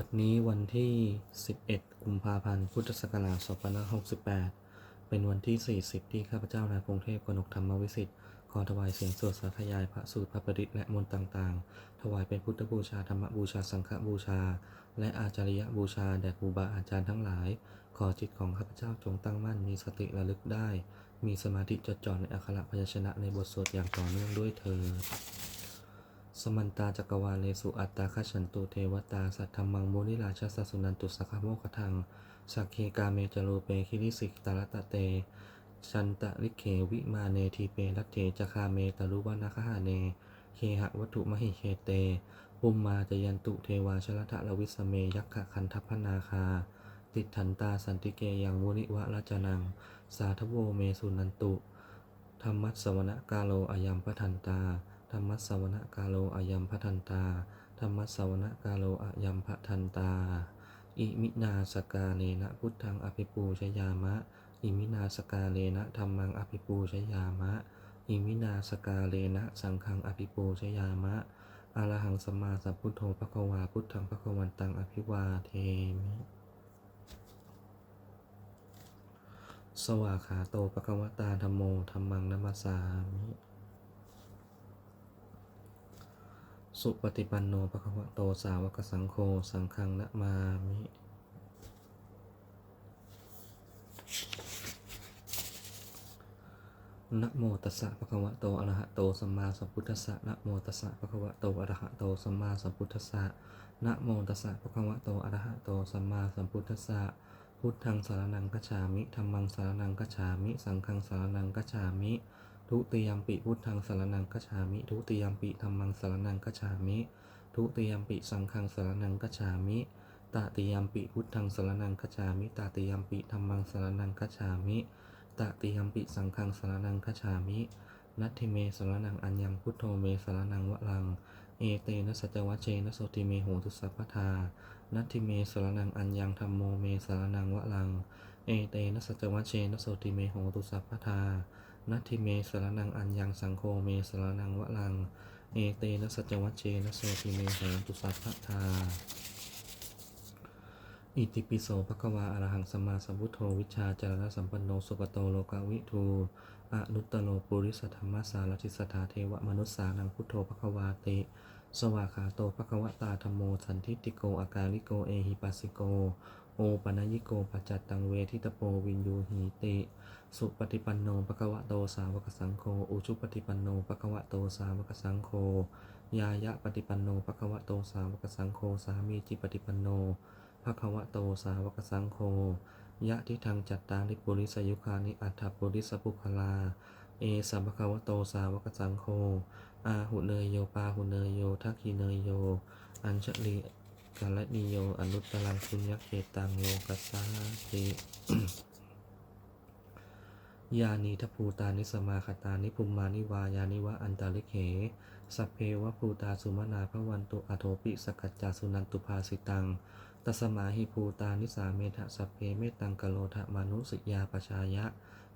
บัดนี้วันที่ 11 กุมภาพันธ์ พุทธศักราช2568 เป็นวันที่ 40 ที่ข้าพเจ้านายพงเทพกนกธรรมวิสิทธิ์ ขอถวายเสียงสวดสาธยายพระสูตรพระประดิษฐ์และมนต์ต่างๆ ถวายเป็นพุทธบูชาธรรมบูชาสังฆบูชา และอาจาริยบูชาแด่ครูบาอาจารย์ทั้งหลาย ขอจิตของข้าพเจ้าจงตั้งมั่นมีสติระลึกได้ มีสมาธิจดจ่อในอักขระพยัญชนะในบทสวดอย่างต่อเนื่องด้วยเธอ สมันตาจักรวาเลสุอัตตาคฉันตุเทวตา สัทธมังโมนิราชสสุนันตุสักขโมคทังสักเคกาเมจโรเปคิริสิกตาลตะเตชันตะลิเขวิมาเนทีเปรัตเถจคาเมตรุวนาคหาเน เคหะวัตถุมหิเคเต ปุมมาจยันตุเทวาชลทะลวิสเมยักขะคันทพนาคา ติดถันตาสันติเกยังมุนิวะราจนัง สาทโวเมสุนันตุ ธรรมัสวนกาโลอายัมปทันตา ธรรมสวนกาโลอายัมพทันตา ธรรมสวนกาโลอายัมพทันตา อิมินาสกาเลนะพุทธังอภิปูชยามะ อิมินาสกาเลนะธรรมังอภิปูชยามะ อิมินาสกาเลนะสังฆังอภิปูชยามะอะรหังสัมมาสัมพุทโธภควาพุทธังภควันตังอภิวาเทมิสวากขาโตภควตาธรรมโมธรรมังนัมสามิ สุปฏิปันโนภควะโตสาวกสังโฆสังฆังนะมามินะโมตัสสะภะคะวะโตอะระหะโตสัมมาสัมพุทธัสสะนะโมตัสสะภะคะวะโตอะระหะโตสัมมาสัมพุทธัสสะนะโมตัสสะภะคะวะโตอะระหะโตสัมมาสัมพุทธัสสะพุทธังสารนังกัจฉามิธัมมังสารนังกัจฉามิ สังฆังสารนังกัจฉามิ ทุติยมปิพุทธังสารนังกัจฉามิ ทุติยมปิธัมมังสารนังกัจฉามิ ทุติยมปิสังฆังสารนังกัจฉามิตติยมปิพุทธังสารนังกัจฉามิตติยมปิธัมมังสารนังกัจฉามิตติยมปิสังฆังสารนังคัจฉามินัตถิเมสารนังอัญญังพุทโธเมสารนังวะลัง เอเตนะสัจวัชเชนะโสติเมโหตุสัพพทา นัตถิเมสารนังอัญญังธรรมโมเมสารนังวะลัง เอเตนะสัจวัชเชนะโสติเมโหตุสัพพทา นัตถิเมสรนังอัญญังสังโฆเมสรนังวะลัง เอเตนะสัจวัชเชนะโสติเมโหตุสัพพทา อิติปิโสภควาอรหังสมาสัมพุทโธวิชาจารณสัมปันโนสุปโตโลกาวิทูอนุตตโลปุริสธรรมสารทิสถาเทวมนุสสานังพุทโธภควาติสวากขาโตภควตาธรรมโมสันทิติโกอากาลิโกเอหิปัสสิโก โอปัญญิโกปัจจัตตังเวทิตโปวินยูหีติ สุปฏิปันโนภควะโตสาวกสังโฆอุชุปฏิปันโนภควะโตสาวกสังโฆยายะปฏิปันโนภควะโตสาวกสังโฆสามีจิปฏิปันโนภควะโตสาวกสังโฆยะทิทังจัตตาริปุริสยุคานิอัฏฐปุริสปุคลา เอสัมภควะโตสาวกสังโฆอาหุเนยโยปาหุเนยโยทักขีเนยโย อัญชลี กาลนิโยอนุตตรังคุญญเขตังโลกัสสาติยานีทพภูตานิสมาคตานิภูมมานิวายานิวะอันตาลิเขสัพเพวะภูตาสุมนาพระวันตุอโทปิสกัจจาสุนันตุภาสิตังตสมาหิภูตานิสาเมทะสัพเพเมตังกโลทะมานุสิยาปชายะ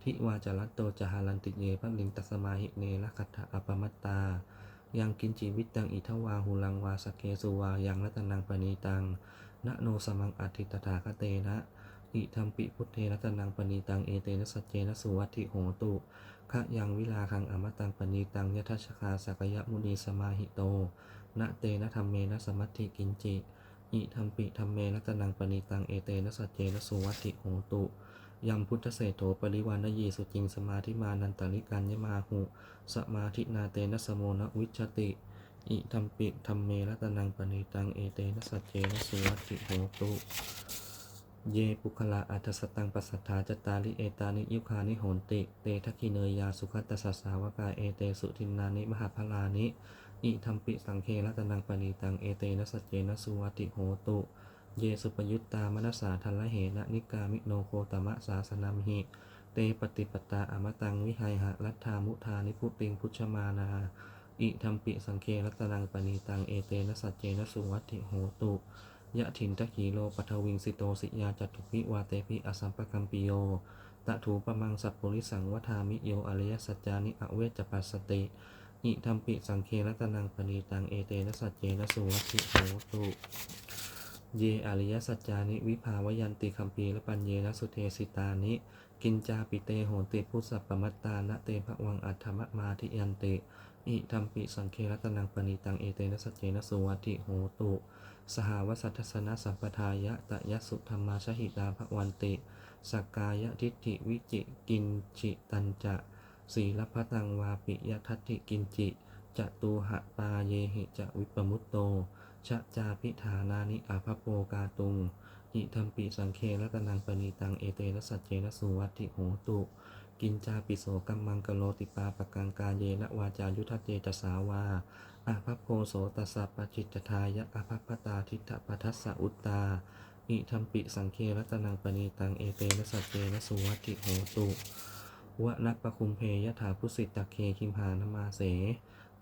ทิวาจรัตโตจหารันติเยพัลิงตสมาหิเนละคัตถะอปมัตตา ยังกินจีวิตตังอิทวาหุลังวาสเกสุวายังรัตนังปณีตังนะโนสมังอัติตถาคเตนะอิทัมปิพุทเทรัตนังปณีตังเอเตนะสัจเจนะสุวัติโหตุขะยังวิลาคังอมตังปณีตังยทัชคาสักยมุนีสมาหิโตนะเตนะธรรมเมนะสมัติกินจิอิทัมปิธรรมเมรัตนังปณีตังเอเตนะสัจเจนะสุวัติโหตุ ยัมพุทธเศโถปริวานยีสุจิงสมาธิมานันตาลิกันยมาหุ สมาธินาเตนะสโมนวิชติ อิทัมปิธรรมเมรัตนังปณีตังเอเตนะสัจเจนะสุวัติโหตุ เยปุคละอัตสตังปัสสัทธาจตาริเอตานิยุคานิโหนติ เตทักขิเนยยาสุขัตตสสสาวกาเอเตสุทินนานิมหาพลานิ อิทัมปิสังเครัตนังปณีตังเอเตนะสัจเจนะสุวัติโหตุ เยสุปยุตตามนัสสาทันละเหนะนิกามิโนโคตมะสาสนัมหิ เตปฏิปตาอมตังวิหัยหะรัตธามุทานิพุติงพุชมานาอิทัมปิสังเครัตนังปณีตังเอเตนะสัจเจนะสุวัติโหตุยะถินตะขีโลปัทวิงสิโตสิยาจัตุปิวาเตปิอสัมปกัมปิโยตะถูปะมังสัพปุริสังวทามิโยอริยสัจจานิอเวจปัสสติอิทัมปิสังเครัตนังปณีตังเอเตนะสัจเจนะสุวัติโหตุ เยอริยสัจจานิวิภาวยันติคัมปีและปัญเยนะสุเทสิตานิ กินจาปิเตโหติพุทธสัพปมัตตานะเตภวังอัตถมะมาทิยันติอิธรรมปิสังเครตนังปณิตังเอเตนะสัจเจนะสุวัติโหตุ สหวสัทธสนะสัมปทายะตะยะสุธรรมาชหิตาภวันติสกกายทิฏฐิวิจิกินจิตันจะศีลพัตังวาปิยทัตถิกินจิจตูหะปาเยหิจะวิปมุตโต ชะจาพิธานานิอาภโปกาตุงอิธรรมปิสังเครตนังปณีตังเอเตนะสัจเจนะสุวัติโหตุ กินจาปิโสกัมมังกโลติปาปกังกาเยนะวาจายุทธเจตสาวาอาภโพโสตสสะปจิตทายะอาภปตาทิฏฐปัทัสสะอุตตาอิธรรมปิสังเครตนังปณีตังเอเตนะสัจเจนะสุวัติโหตุวะนักปะคุมเพยถาพุสิตตะเคคิมหานมาเส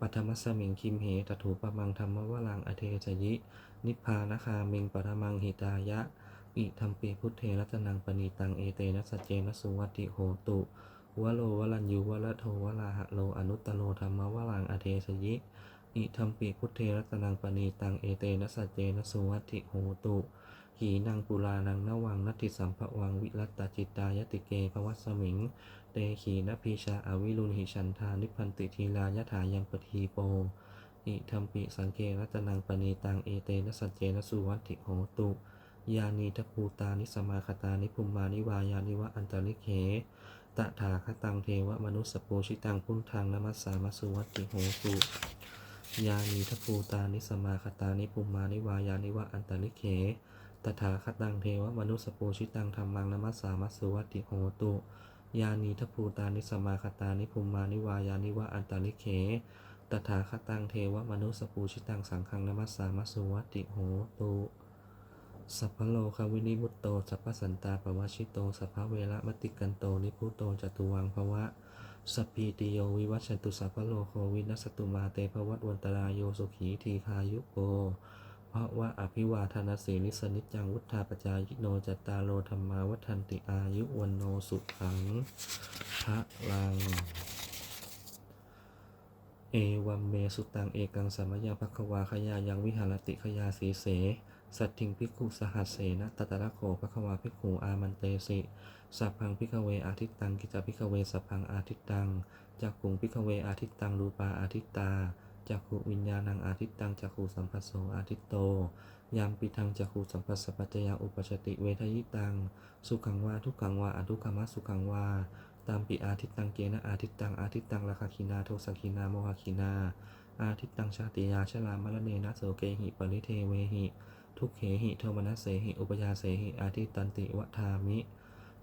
ปัทมัสมิงคิมเหตถูปะมังธรรมวลังอเทจยิ นิพพานคามิงปรมังหิตายะ อิธรรมปีพุทเทรัตนังปณีตังเอเตนะสเจนะสุวัติโหตุวะโลวลัญยูวะละโทวะลาหะโลอนุตตโลธรรมวลังอเทจยิ อิธรรมปีพุทเทรัตนังปณีตังเอเตนะสเจนะสุวัติโหตุ หีนังปุรานังนวังนัตติสัมภวังวิรัตตจิตายติเกภวัสสมิง เตขีนพีชาอวิรุณหิชันทานิพันติทีลายถายังปทีโปอิธรรมปิสังเกรัตนังปณีตังเอเตนะสัจเจนะสุวัติโหตุยานีทภูตานิสมาคตานิภุมมานิวายานิวะอันตริเขตถาคตังเทวมนุสสปูชิตังพุทธังนมัสสามสุวัติโหตุยานีทภูตานิสมาคตานิภุมมานิวายานิวะอันตริเข ตถาคตังเทวมนุสปูชิตังธรรมังนมัสสามัสสุวัติโหตุยานีทภูตานิสมาคตานิภุมานิวายานิวะอันตริเข ตถาคตังเทวมนุสปูชิตังสังฆังนมัสสามัสสุวัติโหตุสัพพโลคาวินิมุตโตสัพพสันตาปวชิโตสัพพเวระมติกันโตนิพุโตจตุวังภวะสพพีติโยวิวัชชันตุสัพพโลโควินัสตุมาเตภวัตวันตรายโยสุขีทีคายุโก เพราะว่าอภิวาทนาสีนิสนิจังวุฒาปจายโนจัตตาโลธรรมาวัฒนติอายุวันโนสุขังพระลัง เอวัมเมสุตังเอกังสมยังภควาขยายังวิหารติขยาสีเส สัตถิงพิกุสหัสเสนะตตระโขภควาพิกขุอามันเตสิสัพพังพิกเวอาทิตตังกิจพิกเวสัพพังอาทิตตังจักุงพิกเวอาทิตตังรูปาอาทิตตา จักขุวิญญาณังอาทิตตังจักขุสัมปัสโสอาทิตโต ยามปิทังจักขุสัมปัสสปัจจยาอุปชติเวทยิตัง สุขังวาทุกขังวาอทุกขมะสุขังวา ตามปิอาทิตตังเกนะอาทิตตังอาทิตตังราคาคินาโทสักคินาโมหคินา อาทิตตังชาติยาชลามรเนนะโสเกหิปริเทเวหิ ทุกเขหิโทมนัสเสหิอุปยาเสหิอาทิตตันติวะทามิ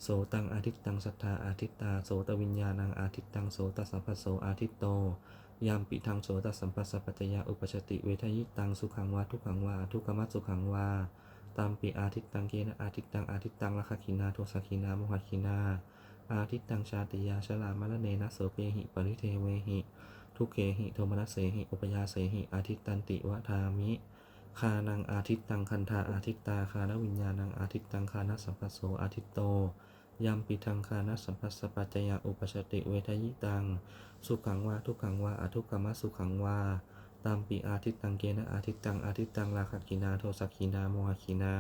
โสตังอาทิตตังสัทธาอาทิตตาโสตวิญญาณังอาทิตตังโสตสัพพสโสอาทิตโต ยามปิทังโสตสัมปัสสปัจจยาอุปชติเวทยิตังสุขังวาทุกขังวาทุกขมัสสุขังวาตามปิอาทิตตังเกนะอาทิตตังอาทิตตังราคาคินาโทสักคินาโมหคินา อาทิตตังชาติยาชลามรเนนะโสเกหิปริเทเวหิ ทุเขหิโทมนัสเสหิอุปยาเสหิอาทิตตันติวะทามิคานังอาทิตตังคันธาอาทิตตาคานวิญญาณังอาทิตตังคานสัมปัสโสอาทิตโต ยามปิทังคานสัมปัสสปัจจยาอุปชติเวทยิตัง สุขังวาทุกขังวาอทุกขมะสุขังวา ตามปีอาทิตตังเกนะอาทิตตังอาทิตตังราคกินาโทสักขีนาโมหคินา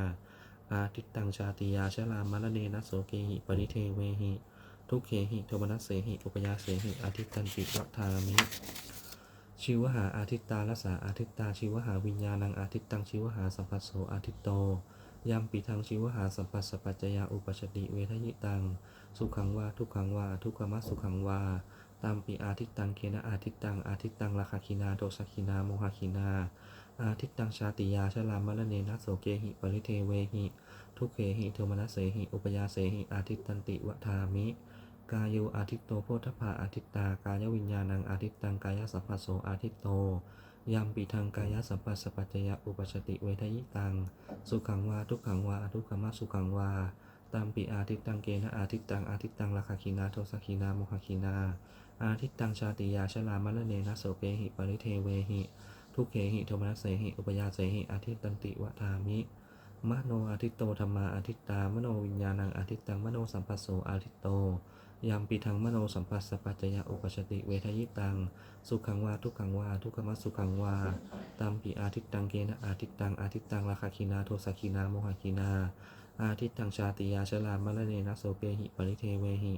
อาทิตตังชาติยาชลามรเนนะโสเกหิปริเทเวหิ ทุกเขหิโทมนัสเสหิอุปยาเสหิอาทิตตันติวะทามิชิวหาอาทิตตาลสาอาทิตตาชิวหาวิญญาณังอาทิตตังชิวหาสัมปัสโสอาทิตโต ยามปีทังชิวหาสัมปัสสปัจจยาอุปชติเวทยิตัง สุขังวาทุกขังวาทุกขมัสสุขังวาตามปีอาทิตตังเคนะอาทิตตังอาทิตตังราคาคินาโทสกคินาโมหคินา อาทิตตังชาติยาชลามรเนนะโสเกหิปริเทเวหิ ทุกเขหิเทวมนัสเสหิอุปยาเสหิอาทิตตันติวทามิ กายโยอาทิตโตโพธพาอาทิตตากายวิญญาณังอาทิตตังกายสัพพสโสอาทิตโต ยามปีทังกายสัมปัสสปัจจยาอุปชติเวทยิตัง สุขังวาทุกขังวาอทุกขมะสุขังวา ตามปีอาทิตตังเกนะอาทิตตังอาทิตตังราคาคินาโทสักคินาโมหคินา อาทิตตังชาติยาชลามรเนนะโสเกหิปริเทเวหิ ทุกเขหิโทมนัสเสหิอุปยาเสหิอาทิตตันติวะทามิ มโนอาทิตโตธรรมาอาทิตตามโนวิญญาณังอาทิตตังมโนสัมปัสโสอาทิตโต ยามปีทังมโนสัมปัสสปัจจยะอุปชติเวทยิตัง สุขังวาทุกขังวาทุกขมัสสุขังวาตามปีอาทิตตังเกนะอาทิตตังอาทิตตังราคาคินาโทสักคินาโมหคินา อาทิตตังชาติยาชลามรเนนะโสเปหิปริเทเวหิ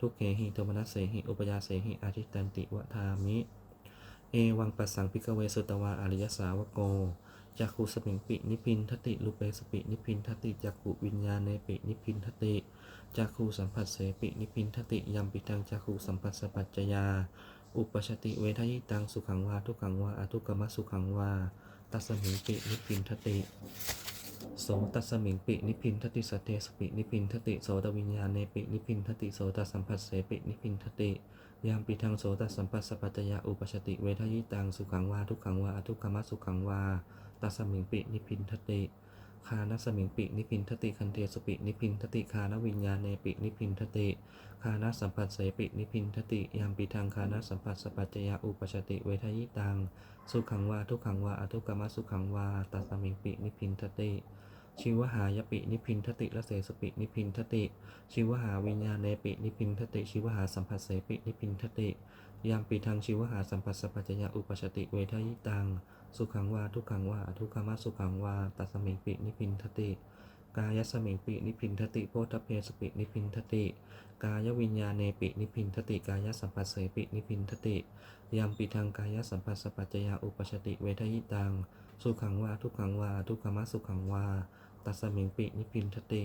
ทุกเขหิโทมนัสเสหิอุปยาเสหิอาทิตตันติวะทามิ เอวังปัสสังพิกเวสุตวาอริยสาวโกจักขุสมิงปินิพินทติลุเปสปินิพินทติจักขุวิญญาณเนปินิพินทติ จักขุสัมผัสเสปินิพินทติยัมปิตังจักขุสัมผัสสปัจจยา อุปชติเวทยิตังสุขังวาทุกขังวาอทุกขมสุขังวาตัสมิงปินิพินทติโสตัสมิงปินิพินทติสตเทสปินิพินทติโสตวิญญาณเนปินิพินทติโสตสัมผัสเสปินิพินทติยามปิทังโสตสัมปัสสปัจจยาอุปชติเวทยิตังสุขังวาทุกขังวาอทุกขมสุขังวาตัสมิงปินิพินทติ คานัสมิงปินิพินทติคันเทสปินิพินทติคานวิญญาณเนปินิพินทติคานัสัมปัสเสปินิพินทติยามปิทังคานัสัมปัสสปัจจยาอุปชติเวทยิตังสุขังวาทุกขังวาอทุกขมสุขังวาตัสมิงปินิพินทติชิวหายปินิพินทติละเสสปินิพินทติชิวหาวิญญาณเนปินิพินทติชิวหาสัมผัสเสปินิพินทติยามปีทางชิวหาสัมผัสสปัจจยาอุปชติเวทยิตัง สุขังวาทุกขังวาทุกขมสุขังวาตัสมิงปินิพินทติ กายสมิงปินิพินทติโพธเพสปินิพินทติ กายวิญญาเนปินิพินทติกายสัมผัสเสปินิพินทติยามปีทางกายสัมผัสสปัจจยาอุปชติเวทยิตัง สุขังวาทุกขังวาทุกขมสุขังวาตัสมิงปินิพินทติ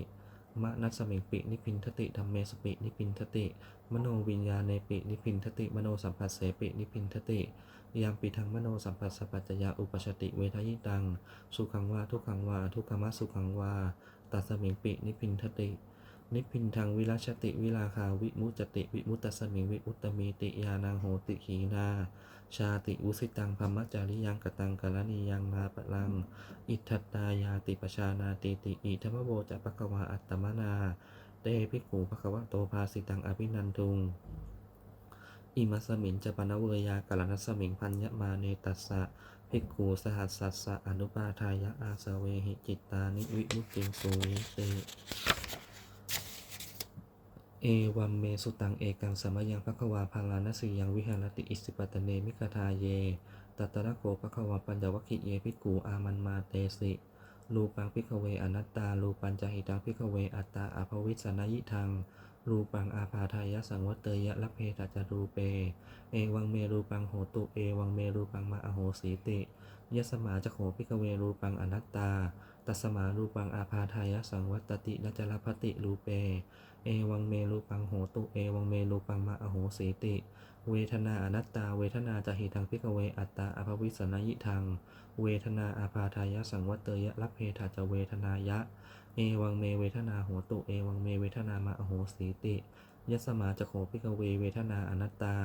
มะนัสมิงปินิพินทติธรรมเมสปินิพินทติ มโนวิญญาณเนปินิพินทติมโนสัมผัสเสปินิพินทติยามปิทังมโนสัมผัสสปัจจยาอุปชติเวทยิตัง สุขังวาทุกขังวาทุกขมสุขังวาตัสมิงปินิพินทติ นิพพินทางวิราชติวิลาคาวิมุจติ วิมุตตสมิงวิอุตตมีติยานังโหติขีนาชาติอุสิตังพมจาริยังกตังกะลนียังนาปลัง อิทัตตายาติปชานาติติอิธรรมโวจะปะกวาอัตตมนา เตภิกขุภควะโตภาสิตังอภินันทุงอิมัสมิงจะปนเวยากาลนัสมิงพัญญมาเนตัสสะภิกขุสหัสสัสสะอนุปาทายะอาสเวหิจิตตานิวิมุตติงสุวิเต เอวัมเมสุตังเอกังสมยังภควาพาลานสียังวิหารติอิสิปตเนมิคทาเย ตัตระโกภควาปัญจวัคคิเยภิกขุอามันมาเตสิรูปังพิกเวอนัตตารูปัญจหิตังพิกเวอัตตาอภวิสนายิทังรูปังอาภาทายะสังวัตเตยะละเพตัจรูเป เอวังเมรูปังโหตุเอวังเมรูปังมาอโหสีติยสมาจะโขพิกเวรูปังอนัตตา ตัสมารูปังอาภาทายะสังวัตตินจลพติรูเป เอวังเมรูปังโหตุ เอวังเมรูปังมาอโหสีติ เวทนาอนัตตา เวทนาจะหิทังพิกเว อัตตาอภวิสนายิทัง เวทนาอาพาทายะสังวัตเตยะรับเพทาจะเวทนายะ เอวังเมเวทนาโหตุ เอวังเมเวทนามาอโหสีติยัสมาจะโขพิกเวเวทนาอนัตตา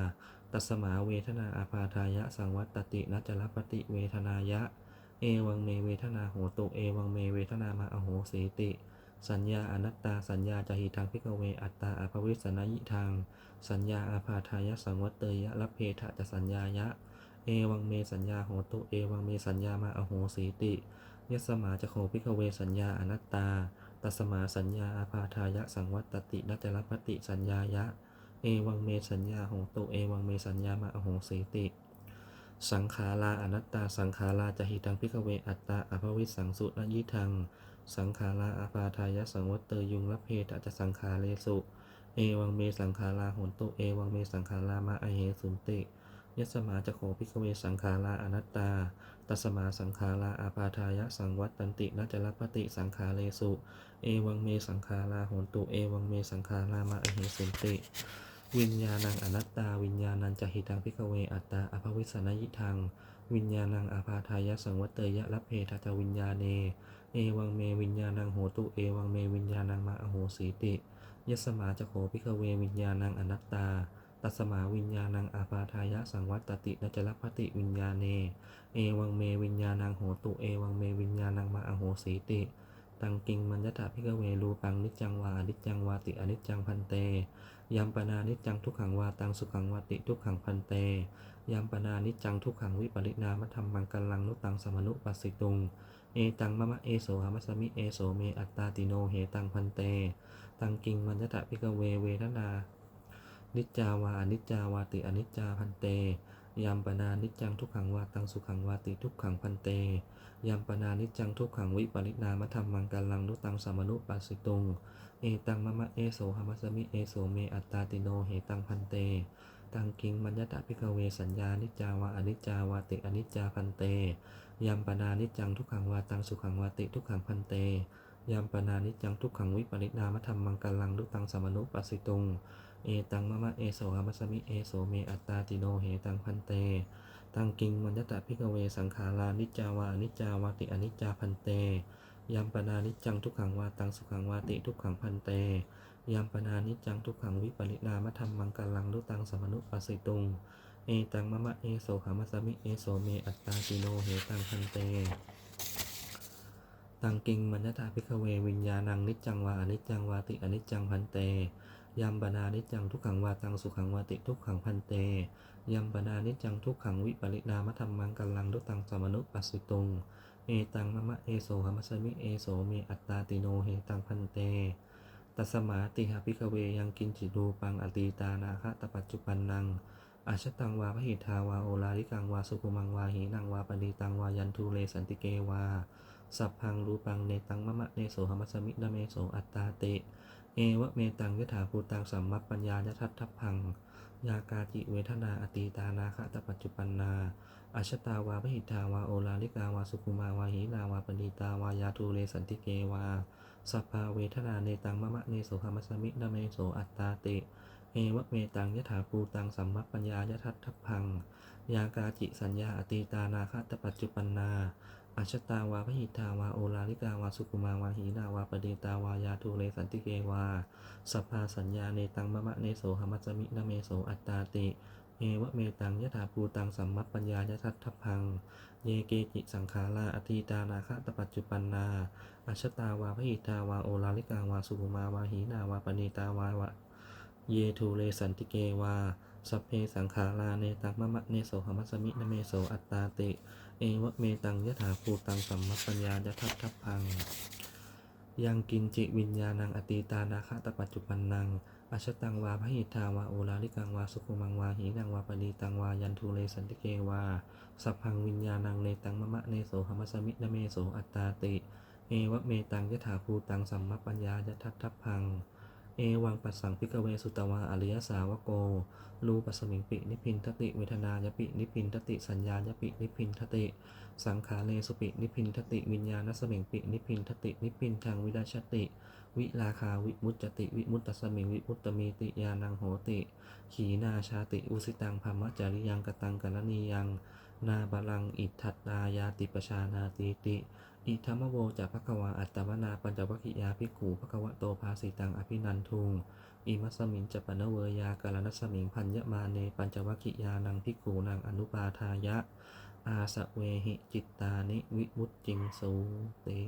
ตัสมาเวทนาอาพาทายะสังวัตตินัจลปติเวทนายะ เอวังเมเวทนาโหตุ เอวังเมเวทนามาอโหสีติ สัญญาอนัตตาสัญญาจะหิทังพิกเว อัตตาอภวิสนายิทังสัญญาอาพาทายะสังวัตเตยะรับเพทะจะสัญญายะ เอวังเมสัญญาโหตุ เอวังเมสัญญามาอโหสีติยสมาจะโคพิกเวสัญญาอนัตตา ตัสมาสัญญาอาพาทายะสังวัตตินัจลปติสัญญายะ เอวังเมสัญญาโหตุ เอวังเมสัญญามาอโหสีติ สังขาราอนัตตา สังขาราจะหิตังพิกเว อัตตาอภวิสสังสุนยิทัง สังขาราอาปาทายะสังวัตเตยุงละเพตจะสังขาเรสุ เอวังเมสังขาราโหนตุเอวังเมสังขารามาอเหสุนติยัสมาจะโขพิกเวสังขาราอนัตตา ตัสมาสังขาราอาปาทายะสังวัตตันตินัจลปติสังขาเรสุ เอวังเมสังขาราโหนตุเอวังเมสังขารามาอเหสุนติวิญญาณังอนัตตา วิญญาณังจะหิตังพิกเวอัตตาอภวิสนายิทัง วิญญาณังอาพาทายะสังวัตเตยะรับเพทาจวิญญาเน เอวังเมวิญญาณังโหตุ เอวังเมวิญญาณังมาอโหสีติยสมาจะโขพิกเววิญญาณังอนัตตา ตัสมาวิญญาณังอาปาทายะสังวัตตินจลปติวิญญาเน เอวังเมวิญญาณังโหตุ เอวังเมวิญญาณังมาอโหสีติตังกิงมัญญตาพิกเวรูปังนิจังวาอนิจังวาติอนิจังพันเตยัมปนานิจังทุกขังวาตังสุขังวาติทุกขังพันเตยัมปนานิจังทุกขังวิปริณามธรรมังกัลลังนุตังสมนุปัสสิตุง เอตังมะมะเอโสหามัสสมิเอโสเมอัตตาติโนเหตังพันเต ตังกิงมัญญตะพิกเวเวทนานิจจาวาอนิจจาวาติอนิจจาพันเตยามปนานิจจังทุกขังวาตังสุขังวาติทุกขังพันเตยามปนานิจจังทุกขังวิปริณามธรรมังกัลังนุตังสมนุปัสสิตุง เอตังมะมะเอโสหามัสสมิเอโสเมอัตตาติโนเหตังพันเตตังกิงมัญญตะพิกเวสัญญานิจจาวาอนิจจาวาติอนิจจาพันเต ยามปนานิจังทุกขังวาตังสุขังวาติทุกขังพันเต ยามปนานิจังทุกขังวิปริณามธรรมังกลังนุตังสมนุปัสสิตุง เอตังมะมะเอโสหามัสมิเอโสเมอัตตาติโนเหตังพันเต ตังกิงมัญญตะพิกเวสังขารานิจาวานิจาวาติอนิจจาพันเต ยามปนานิจังทุกขังวาตังสุขังวาติทุกขังพันเต ยามปนานิจังทุกขังวิปริณามธรรมังกลังนุตังสมนุปัสสิตุง เอตังมะมะเอโสหามัสมิเอโสเมอัตตาติโนเหตังพันเต ตังกิงมัญตาพิกเววิญญาณังนิจจังวาอนิจจังวาติอนิจจังพันเตยามปนานิจจังทุกขังวาตังสุขังวาติทุกขังพันเตยามปนานิจจังทุกขังวิปริณามธรรมังกัลังนุตังสมนุปัสสิตุง เอตังมะมะเอโสหามัสสมิเอโสเมอัตตาติโนเหตังพันเตตัสมาติหาพิกเวยังกินจิรูปังอตีตานาคะตปัจจุปันนัง อาชตังวาพระหิทาวาโอลาลิกังวาสุกุมังวาหีนังวาปณีตังวายันทูเลสันติเกวา สัพพังรูปังเนตังมะมะเนโสหมัสมินะเมโสอัตตาเต เอวะเมตังยถาภูตังสัมมัปปัญญายทัตทัพพัง ยากาจิเวทนาอตีตานาคะตปัจจุปันนาอาชตาวาพระหิทาวาโอลาลิกาวาสุกุมาวาหีนาวาปณีตาวายาทูเลสันติเกวา สัพพาเวทนาเนตังมะมะเนโสหามัสสมินะเมโสอัตตาเตเอวะเมตังยถาภูตังสัมมัปปัญญายทัตทัพพัง ยากาจิสัญญาอตีตานาคตปัจจุปันนาอาชตาวาพหิตาวาโอลาลิกาวาสุกุมาวาหีนาวาปเดตาวายาทูเลสันติเกวาสัพพาสัญญาเนตังมะมะเนโสหมัสสมินะเมโสอัตตาติ เอวะเมตังยะถาภูตังสัมมัปปัญญายะทัตทัพพัง เยเกจิสังขาราอตีตานาคตปัจจุปันนาอาชตาวาพหิตาวาโอลาลิกาวาสุกุมาวาหีนาวาปเดตาวาวะเยทูเลสันติเกวาสัพเพสังขาราเนตังมะมะเนโสหมัสมินเมโสอัตตาติ เอวะเมตังยะถาภูตังสัมมัปปัญญายะทัตทัพพัง ยังกินจิวิญญาณังอตีตานาคตปัจจุปันนัง อาชตังวาพหิทาวาโอลาลิกังวาสุขุมังวาหีนังวาปณีตังวายันทูเลสันติเกวา สัพพังวิญญาณังเนตังมะมะเนโสหมัสมิณเมโสอัตตาติ เอวะเมตังยถาภูตังสัมมปปัญญายทัตทัพพัง เอวังปัสสังพิกเวสุตวาอริยสาวโก รูปัสมิงปิ นิพินทติ เวทนายปิ นิพินทติ สัญญายปิ นิพินทติ สังขาเลสุปิ นิพินทติ วิญญาณสมิงปิ นิพินทติ นิพินทางวิดาชติ วิลาคาวิมุตจติ วิมุตตสมิงวิมุตตมีติยานังโหติ ขีนาชาติ อุสิตังภมจาริยังกตังกรณียัง นาบาลัง อิทัตตายาติปชานาติติ อิธรรมโวจากภควาอัตตวนาปัญจวัคคิยาภิกขุภควะโตภาสิตังอภินันทุงอิมัสมิงจปนเวยากาลนัสมิงพัญญมาเนปัญจวัคคิยานังภิกขุนังอนุปาทายะ อาสะเวหิจิตตานิวิมุตจิงสูติ